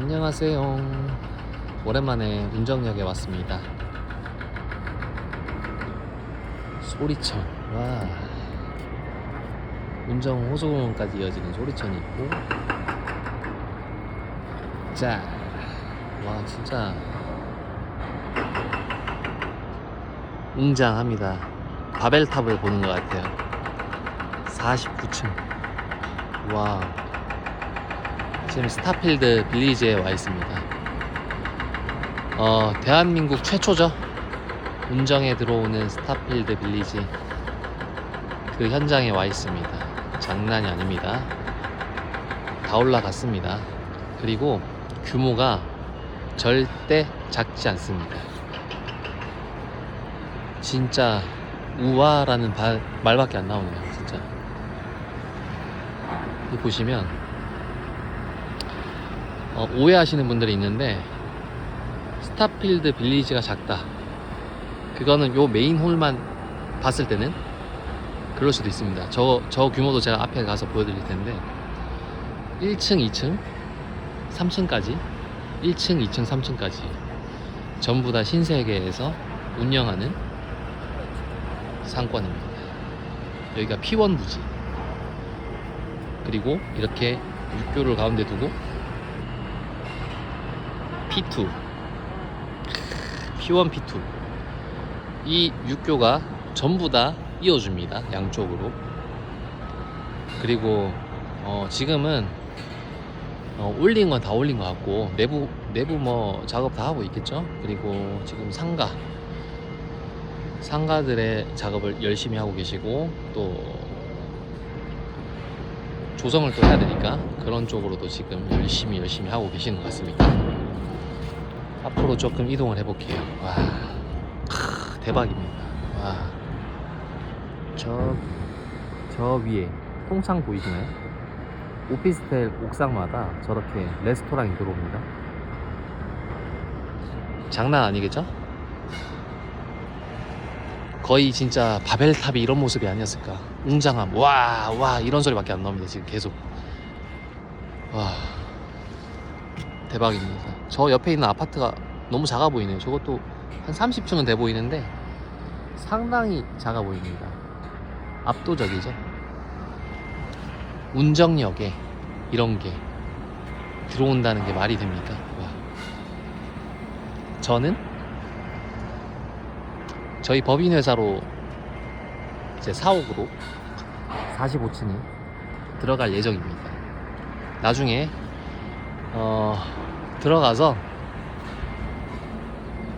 안녕하세요. 오랜만에 운정역에 왔습니다. 소리천. 와. 운정 호수공원까지 이어지는 소리천이 있고. 자. 와, 진짜. 웅장합니다. 바벨탑을 보는 것 같아요. 49층. 와. 지금 스타필드 빌리지에 와 있습니다. 어, 대한민국 최초죠. 운정에 들어오는 스타필드 빌리지 그 현장에 와 있습니다. 장난이 아닙니다. 다 올라갔습니다. 그리고 규모가 절대 작지 않습니다. 진짜 우와라는 바- 말밖에 안 나오네요. 진짜. 이 보시면 어, 오해하시는 분들이 있는데 스타필드 빌리지가 작다. 그거는 요 메인 홀만 봤을 때는 그럴 수도 있습니다. 저, 저 규모도 제가 앞에 가서 보여드릴 텐데 1층, 2층, 3층까지 1층, 2층, 3층까지 전부 다 신세계에서 운영하는 상권입니다. 여기가 P1 부지. 그리고 이렇게 육교를 가운데 두고 P2 P1, P2 이 육교가 전부 다 이어줍니다 양쪽으로. 그리고 어, 지금은 어, 올린 건 다 올린 것 같고 내부 내부 뭐 작업 다 하고 있겠죠? 그리고 지금 상가. 상가들의 작업을 열심히 하고 계시고 또 조성을 또 해야 되니까 그런 쪽으로도 지금 열심히 열심히 하고 계시는 것 같습니다. 앞으로 조금 이동을 해볼게요. 와, 크, 대박입니다. 와, 저, 저 위에 통창 보이시나요? 오피스텔 옥상마다 저렇게 레스토랑이 들어옵니다. 장난 아니겠죠? 거의 진짜 바벨탑이 이런 모습이 아니었을까. 웅장함, 와, 와, 이런 소리밖에 안 나옵니다. 지금 계속. 와, 대박입니다. 저 옆에 있는 아파트가 너무 작아 보이네요. 저것도 한 30층은 돼 보이는데 상당히 작아 보입니다. 압도적이죠. 운정역에 이런 게 들어온다는 게 말이 됩니까? 와. 저는 저희 법인 회사로 이제 사옥으로 45층에 들어갈 예정입니다. 나중에 어, 들어가서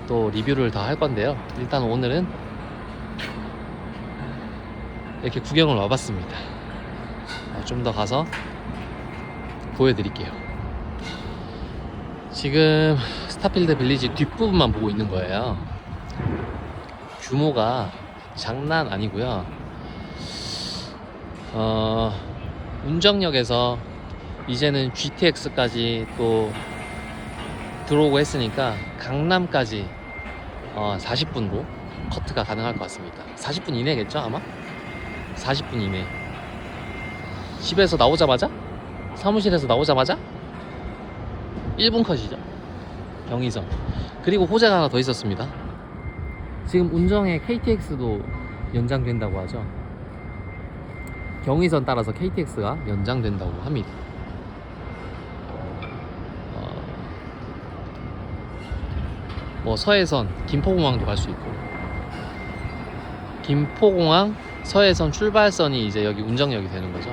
또 리뷰를 다 할 건데요. 일단 오늘은 이렇게 구경을 와봤습니다. 좀 더 가서 보여드릴게요. 지금 스타필드 빌리지 뒷부분만 보고 있는 거예요. 규모가 장난 아니고요. 어, 운정역에서 이제는 GTX까지 또 들어오고 했으니까 강남까지 어, 40분으로 커트가 가능할 것 같습니다. 40분 이내겠죠 아마? 40분 이내. 집에서 나오자마자 사무실에서 나오자마자 1분 컷이죠. 경의선. 그리고 호재가 하나 더 있었습니다. 지금 운정에 KTX도 연장된다고 하죠. 경의선 따라서 KTX가 연장된다고 합니다. 어, 뭐 서해선 김포공항도 갈 수 있고 김포공항 서해선 출발선이 이제 여기 운정역이 되는 거죠.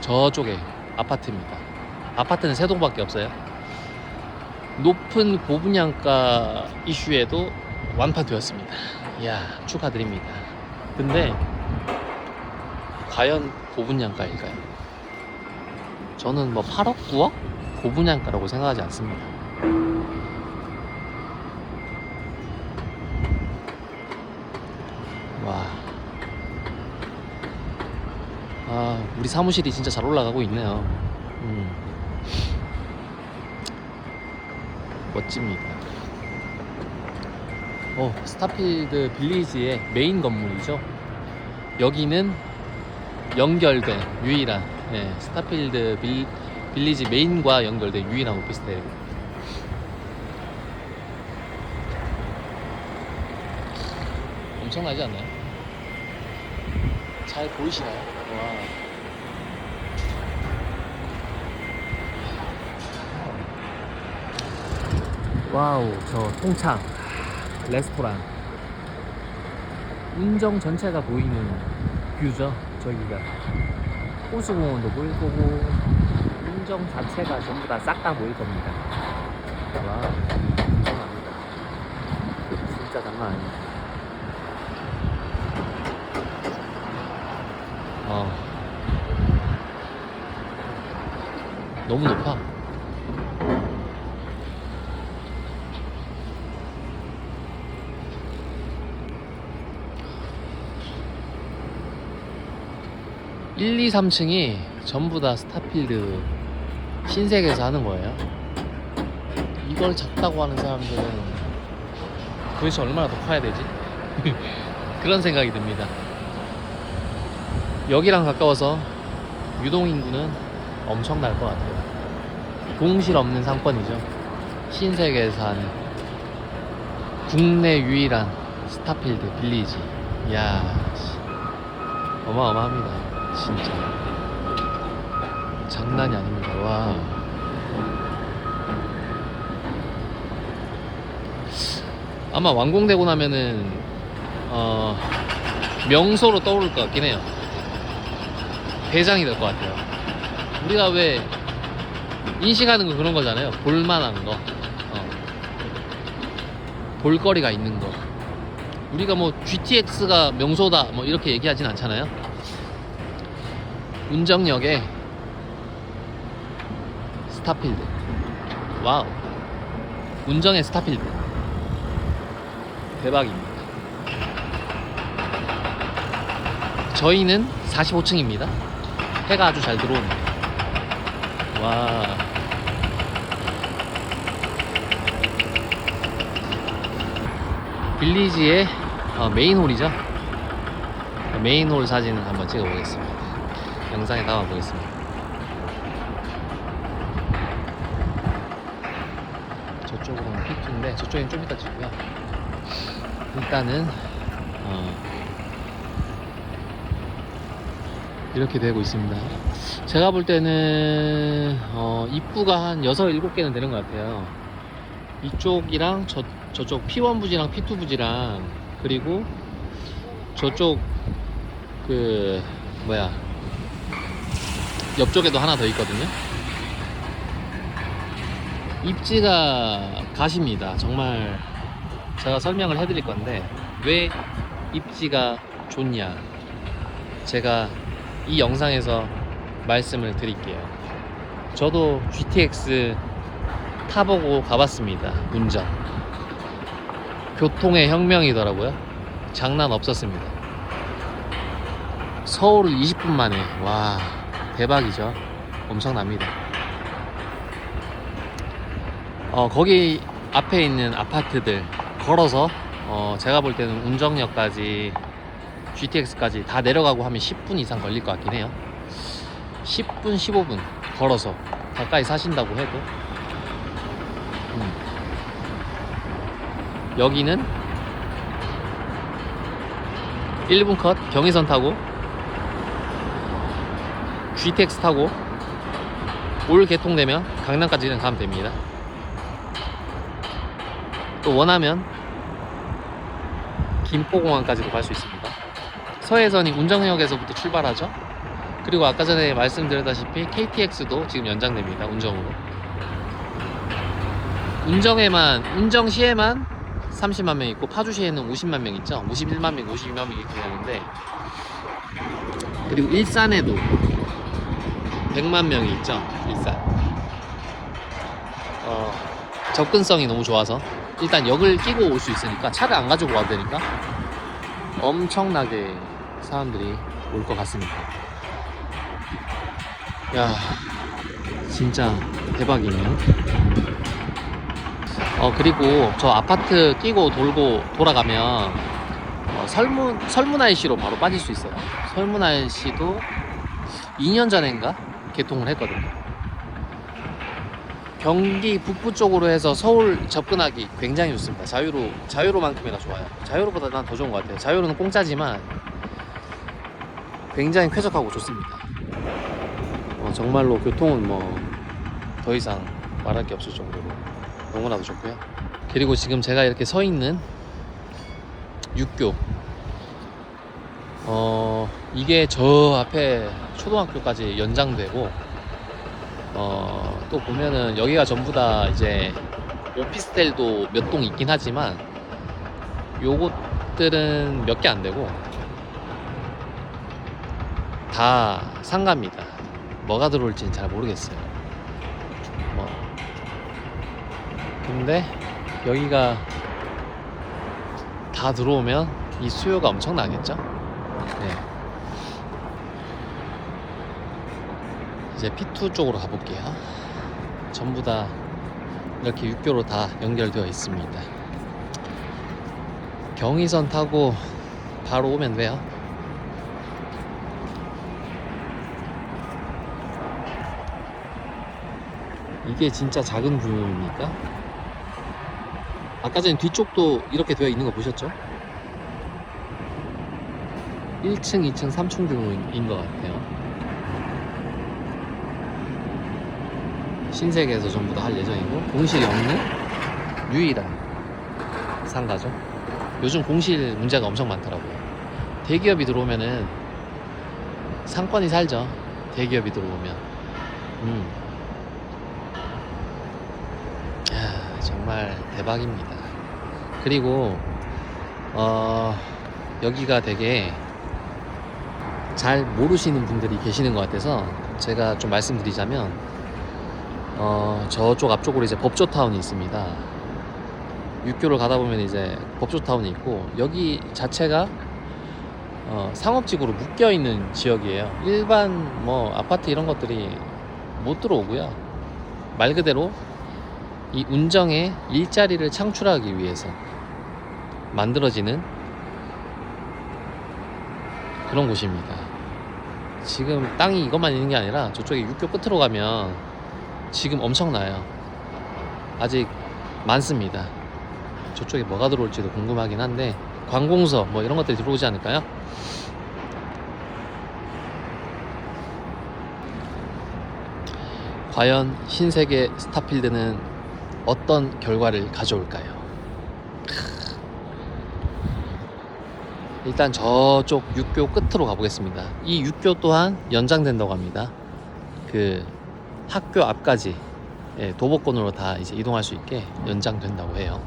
저쪽에 아파트입니다. 아파트는 세 동밖에 없어요. 높은 고분양가 이슈에도 완파되었습니다. 이야 축하드립니다. 근데 과연 고분양가일까요? 저는 뭐 8억, 9억 고분양가라고 생각하지 않습니다. 와. 아, 우리 사무실이 진짜 잘 올라가고 있네요. 음. 멋집니다. 어, 스타필드 빌리지의 메인 건물이죠. 여기는 연결된 유일한 예, 스타필드 빌, 빌리지 메인과 연결된 유인한 오피스텔. 엄청나지 않나요? 잘 보이시나요? 와. 와우, 저 통창 레스토랑 운정 전체가 보이는 뷰죠. 저기가 호수공원도 보일 거고 운정 자체가 전부 다 싹 다 보일 겁니다. 와, 엄청납니다. 진짜 장난 아니에요. 어. 너무 높아. 일, 2, 3층이 전부 다 스타필드 신세계에서 하는 거예요. 이걸 작다고 하는 사람들은 도대체 얼마나 더 커야 되지? 그런 생각이 듭니다. 여기랑 가까워서 유동인구는 엄청날 것 같아요. 공실 없는 상권이죠. 신세계에서 하는 국내 유일한 스타필드 빌리지. 이야, 씨. 어마어마합니다. 진짜. 장난이 아닙니다. 와. 아마 완공되고 나면은, 어, 명소로 떠오를 것 같긴 해요. 대장이 될 것 같아요. 우리가 왜 인식하는 거 그런 거잖아요. 볼만한 거. 어. 볼거리가 있는 거. 우리가 뭐 GTX가 명소다 뭐 이렇게 얘기하진 않잖아요. 운정역에 스타필드. 와우. 운정의 스타필드. 대박입니다. 저희는 45층입니다. 해가 아주 잘 들어오네요. 와. 빌리지의 어, 메인홀이죠. 메인홀 사진을 한번 찍어보겠습니다. 영상에 담아보겠습니다. 저쪽으로는 피트인데 저쪽엔 좀 이따 찍고요. 일단은 어, 이렇게 되고 있습니다. 제가 볼 때는 어, 입구가 한 6, 7개는 되는 것 같아요. 이쪽이랑 저, 저쪽 P1 부지랑 P2 부지랑 그리고 저쪽 그 뭐야 옆쪽에도 하나 더 있거든요. 입지가 가십니다. 정말 제가 설명을 해드릴 건데 왜 입지가 좋냐 제가 이 영상에서 말씀을 드릴게요. 저도 GTX 타보고 가봤습니다. 운전. 교통의 혁명이더라고요. 장난 없었습니다. 서울을 20분 만에 와 대박이죠. 엄청납니다. 어, 거기 앞에 있는 아파트들 걸어서 어, 제가 볼 때는 운정역까지 GTX까지 다 내려가고 하면 10분 이상 걸릴 것 같긴 해요. 10분, 15분 걸어서 가까이 사신다고 해도 음. 여기는 1분 컷 경의선 타고 GTX 타고 올 개통되면 강남까지는 가면 됩니다. 또 원하면 김포공항까지도 갈 수 있습니다. 서해선이 운정역에서부터 출발하죠. 그리고 아까 전에 말씀드렸다시피 KTX도 지금 연장됩니다. 운정으로. 운정에만 운정시에만 30만 명 있고 파주시에는 50만 명 있죠. 51만 명, 52만 명 이렇게 되는데 그리고 일산에도 100만 명이 있죠. 일산. 어, 접근성이 너무 좋아서 일단 역을 끼고 올 수 있으니까 차를 안 가지고 와도 되니까 엄청나게 사람들이 올 것 같습니다. 야, 진짜 대박이네요. 어, 그리고 저 아파트 끼고 돌고 돌아가면 어, 설문, 설문IC로 바로 빠질 수 있어요. 설문IC도 2년 전인가 개통을 했거든요. 경기 북부 쪽으로 해서 서울 접근하기 굉장히 좋습니다. 자유로 자유로만큼이나 좋아요. 자유로보다 난 더 좋은 것 같아요. 자유로는 공짜지만 굉장히 쾌적하고 좋습니다. 어, 정말로 교통은 뭐 더 이상 말할 게 없을 정도로 너무나도 좋고요. 그리고 지금 제가 이렇게 서 있는 육교 어 이게 저 앞에 초등학교까지 연장되고 어 또 보면은 여기가 전부 다 이제 오피스텔도 몇 동 있긴 하지만 요것들은 몇 개 안 되고 다 상가입니다. 뭐가 들어올지는 잘 모르겠어요. 뭐 근데 여기가 다 들어오면 이 수요가 엄청나겠죠? 네. 이제 P2 쪽으로 가볼게요. 전부 다 이렇게 육교로 다 연결되어 있습니다. 경의선 타고 바로 오면 돼요. 이게 진짜 작은 규모입니까? 아까 전에 뒤쪽도 이렇게 되어 있는 거 보셨죠? 1층, 2층, 3층 규모인 것 같아요. 신세계에서 전부 다 할 예정이고 공실이 없는 유일한 상가죠. 요즘 공실 문제가 엄청 많더라고요. 대기업이 들어오면은 상권이 살죠. 대기업이 들어오면. 음. 야, 정말 대박입니다. 그리고 어, 여기가 되게 잘 모르시는 분들이 계시는 것 같아서 제가 좀 말씀드리자면 어, 저쪽 앞쪽으로 이제 법조타운이 있습니다. 육교를 가다 보면 이제 법조타운이 있고 여기 자체가 어, 상업지구로 묶여 있는 지역이에요. 일반 뭐 아파트 이런 것들이 못 들어오고요. 말 그대로 이 운정의 일자리를 창출하기 위해서 만들어지는 그런 곳입니다. 지금 땅이 이것만 있는 게 아니라 저쪽에 육교 끝으로 가면 지금 엄청나요. 아직 많습니다. 저쪽에 뭐가 들어올지도 궁금하긴 한데 관공서 뭐 이런 것들이 들어오지 않을까요? 과연 신세계 스타필드는 어떤 결과를 가져올까요? 크. 일단 저쪽 육교 끝으로 가보겠습니다. 이 육교 또한 연장된다고 합니다. 그 학교 앞까지 예, 도보권으로 다 이제 이동할 수 있게 연장된다고 해요.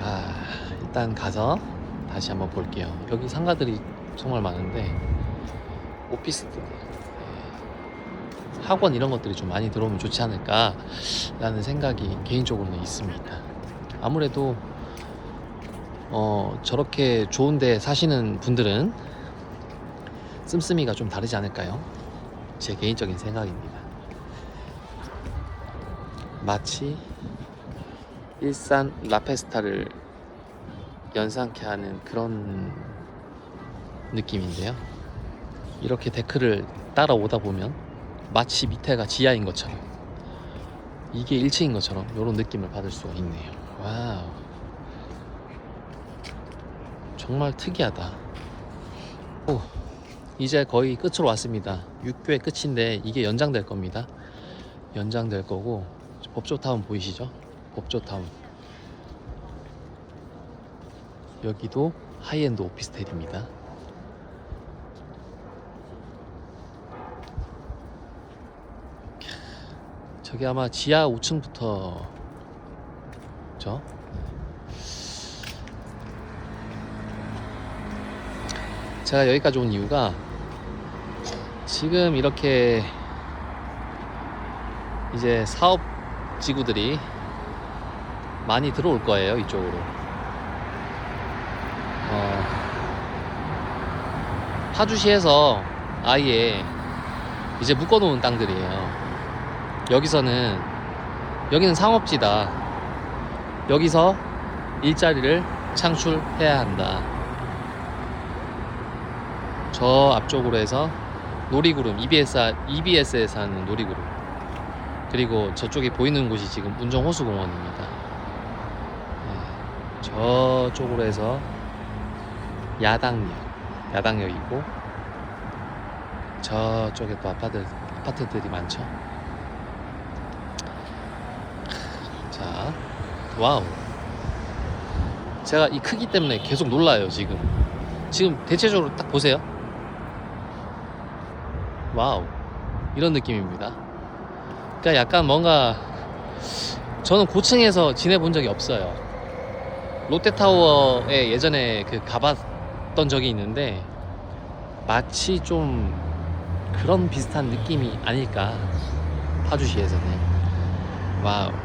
아, 일단 가서 다시 한번 볼게요. 여기 상가들이 정말 많은데 오피스들, 예, 학원 이런 것들이 좀 많이 들어오면 좋지 않을까라는 생각이 개인적으로는 있습니다. 아무래도 어, 저렇게 좋은데 사시는 분들은 씀씀이가 좀 다르지 않을까요? 제 개인적인 생각입니다. 마치 일산 라페스타를 연상케 하는 그런 느낌인데요. 이렇게 데크를 따라오다 보면 마치 밑에가 지하인 것처럼 이게 1층인 것처럼 이런 느낌을 받을 수가 있네요. 와우. 정말 특이하다. 오, 이제 거의 끝으로 왔습니다. 6교의 끝인데 이게 연장될 겁니다. 연장될 거고 법조타운 보이시죠? 법조타운. 여기도 하이엔드 오피스텔입니다. 저기 아마 지하 5층부터 죠? 제가 여기까지 온 이유가 지금 이렇게 이제 사업 지구들이 많이 들어올 거예요 이쪽으로 어, 파주시에서 아예 이제 묶어놓은 땅들이에요 여기서는 여기는 상업지다 여기서 일자리를 창출해야 한다 저 앞쪽으로 해서 놀이구름 EBS EBS에서 하는 놀이구름 그리고 저쪽에 보이는 곳이 지금 운정호수공원입니다. 네, 저쪽으로 해서 야당역, 야당역이고 저쪽에 또 아파트, 아파트들이 많죠. 자, 와우. 제가 이 크기 때문에 계속 놀라요, 지금. 지금 대체적으로 딱 보세요. 와우. 이런 느낌입니다. 그러니까 약간 뭔가 저는 고층에서 지내본 적이 없어요. 롯데타워에 예전에 그 가봤던 적이 있는데 마치 좀 그런 비슷한 느낌이 아닐까 파주시에서는 와우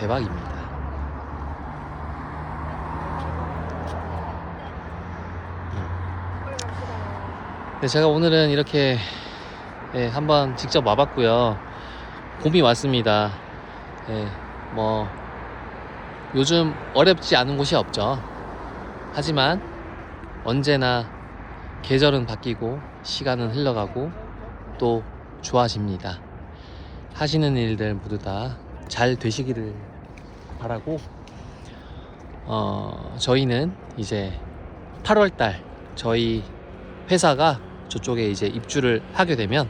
대박입니다. 네, 제가 오늘은 이렇게 예, 한번 직접 와봤고요. 봄이 왔습니다. 예, 뭐 요즘 어렵지 않은 곳이 없죠. 하지만 언제나 계절은 바뀌고 시간은 흘러가고 또 좋아집니다. 하시는 일들 모두 다 잘 되시기를 바라고 어, 저희는 이제 8월 달 저희 회사가 저쪽에 이제 입주를 하게 되면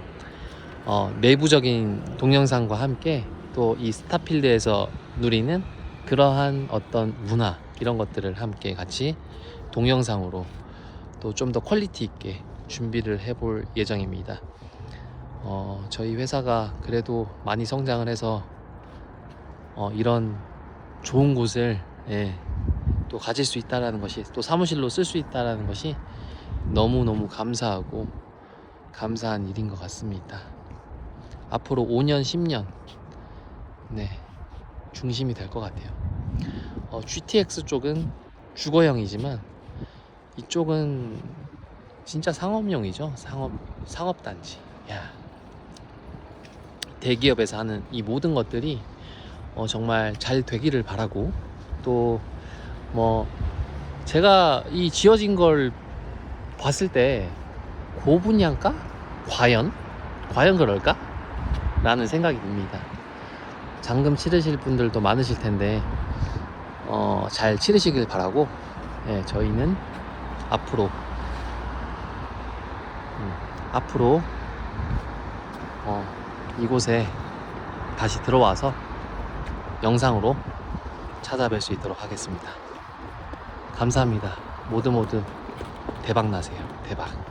어, 내부적인 동영상과 함께 또 이 스타필드에서 누리는 그러한 어떤 문화 이런 것들을 함께 같이 동영상으로 또 좀 더 퀄리티 있게 준비를 해볼 예정입니다. 어, 저희 회사가 그래도 많이 성장을 해서 어, 이런 좋은 곳을 예, 또 가질 수 있다라는 것이 또 사무실로 쓸 수 있다라는 것이 너무너무 감사하고 감사한 일인 것 같습니다. 앞으로 5년, 10년 네 중심이 될 것 같아요. 어, GTX 쪽은 주거형이지만 이쪽은 진짜 상업용이죠. 상업 상업 단지. 야 대기업에서 하는 이 모든 것들이 어, 정말 잘 되기를 바라고 또 뭐 제가 이 지어진 걸 봤을 때 고분양가? 과연? 과연 그럴까? 라는 생각이 듭니다. 잔금 치르실 분들도 많으실 텐데 어, 잘 치르시길 바라고 예, 저희는 앞으로 음, 앞으로 어, 이곳에 다시 들어와서 영상으로 찾아뵐 수 있도록 하겠습니다. 감사합니다. 모두 모두 대박 나세요. 대박.